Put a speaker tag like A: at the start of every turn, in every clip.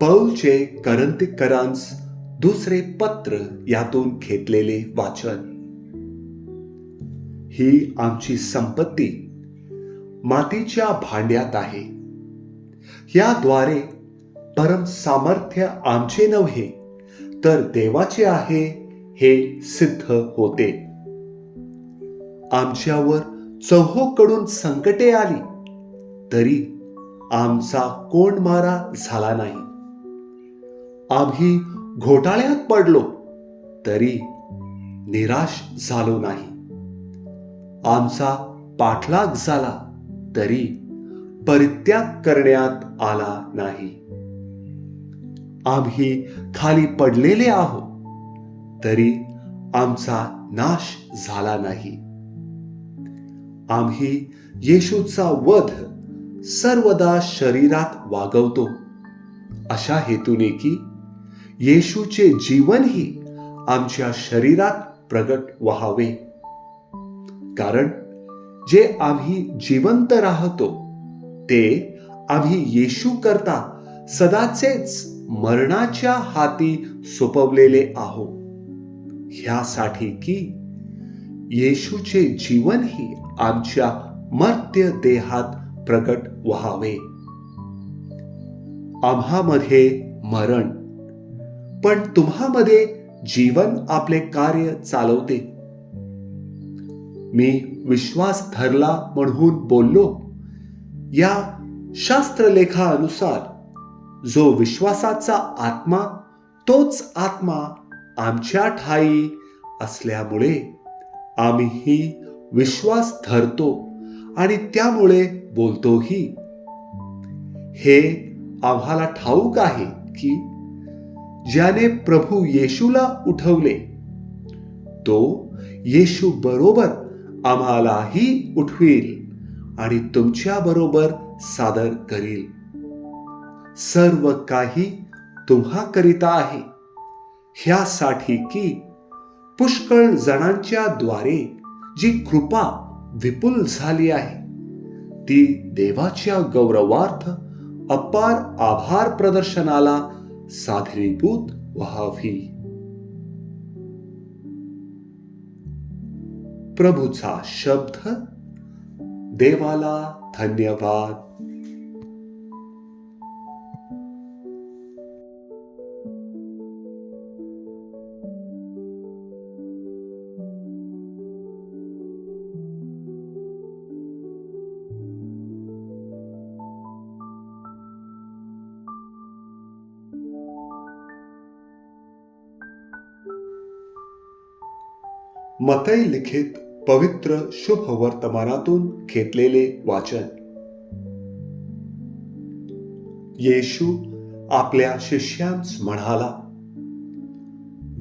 A: पौलचे करंतिकरांस दुसरे पत्र यातून घेतलेले वाचन. ही आमची संपत्ती मातीच्या भांड्यात आहे. याद्वारे परम सामर्थ्य आमचे नव्हे तर देवाचे आहे हे सिद्ध होते. आमच्यावर चौहोकडून संकटे आली तरी आमचा कोण मारा झाला नाही. आम्ही घोटाळ्यात पडलो तरी निराश झालो नाही. आमचा पाठलाग झाला तरी परित्याग करण्यात आला नाही. आम्ही खाली पडलेले आहोत तरी आमचा नाश झाला नाही. आम्ही येशूचा वध सर्वदा शरीरात वागवतो अशा हेतूने की येशूचे जीवनही आमच्या शरीरात प्रगट व्हावे. कारण जे आम्ही जिवंत राहतो ते आम्ही येशू करता सदाचेच मरणाच्या हाती सोपवलेले आहो. ह्यासाठी की येशूचे जीवनही आमच्या मर्त्य देहात प्रगट व्हावे. आम्हामध्ये मरण. पण तुम्हामध्ये जीवन आपले कार्य चालवते. मी विश्वास धरला म्हणून बोललो. या शास्त्रलेखानुसार जो विश्वासाचा आत्मा तोच आत्मा आमच्या ठाई असल्यामुळे आम्हीही विश्वास धरतो आणि त्यामुळे बोलतोही. हे आम्हाला ठाऊक आहे की ज्याने प्रभू येशूला उठवले. तो येशू बरोबर आम्हालाही उठवील आणि तुमच्या बरोबर सादर करील. सर्व काही तुम्हा करिता आहे. ह्यासाठी की पुष्कळ जणांच्या द्वारे जी कृपा विपुल झाली आहे ती देवाच्या गौरवार्थ अपार आभार प्रदर्शनाला साधनीभूत व्हावी. प्रभूचा शब्द देवाला धन्यवाद. मतई लिखित पवित्र शुभ वर्तमानातून घेतलेले वाचन. येशू आपल्या शिष्यांस म्हणाला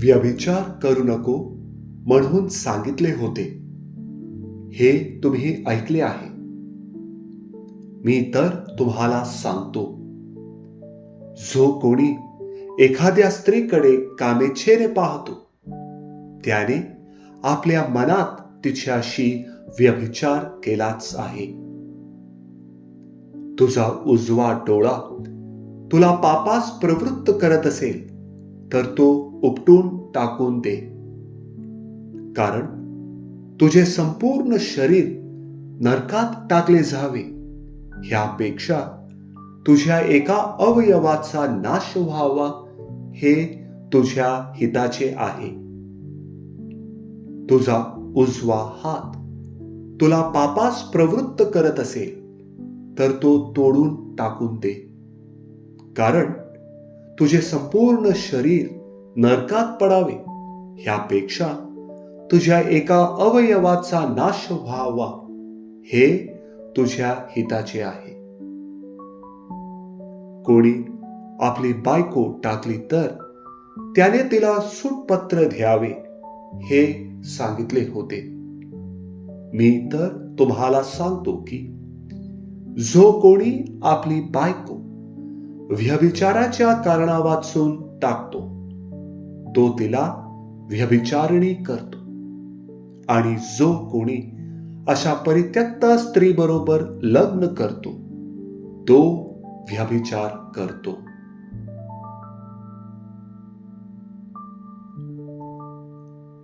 A: व्यभिचार करू नको म्हणून सांगितले होते. हे तुम्ही ऐकले आहे. मी तर तुम्हाला सांगतो. जो कोणी एखाद्या स्त्रीकडे कामेच्छेने पाहतो त्याने आपल्या मनात तिच्याशी व्यभिचार केलाच आहे. तुझा उजवा डोळा तुला पापास प्रवृत्त करत असेल तर तो उपटून टाकून दे. कारण तुझे संपूर्ण शरीर नरकात टाकले जावे ह्यापेक्षा तुझ्या एका अवयवाचा नाश व्हावा हे तुझ्या हिताचे आहे. तुझा उजवा हात तुला पापास प्रवृत्त करत असेल तर तो तोडून टाकून दे. कारण तुझे संपूर्ण शरीर नरकात पडावे ह्यापेक्षा तुझ्या एका अवयवाचा नाश व्हावा हे तुझ्या हिताचे आहे. कोणी आपली बायको टाकली तर त्याने तिला सुटपत्र द्यावे हे सांगितले होते. मी तर तुम्हाला सांगतो की जो कोणी आपली बायको व्यभिचाराच्या कारणा वाचून टाकतो तो तिला व्यभिचारणी करतो. आणि जो कोणी अशा परित्यक्त स्त्री बरोबर लग्न करतो तो व्यभिचार करतो.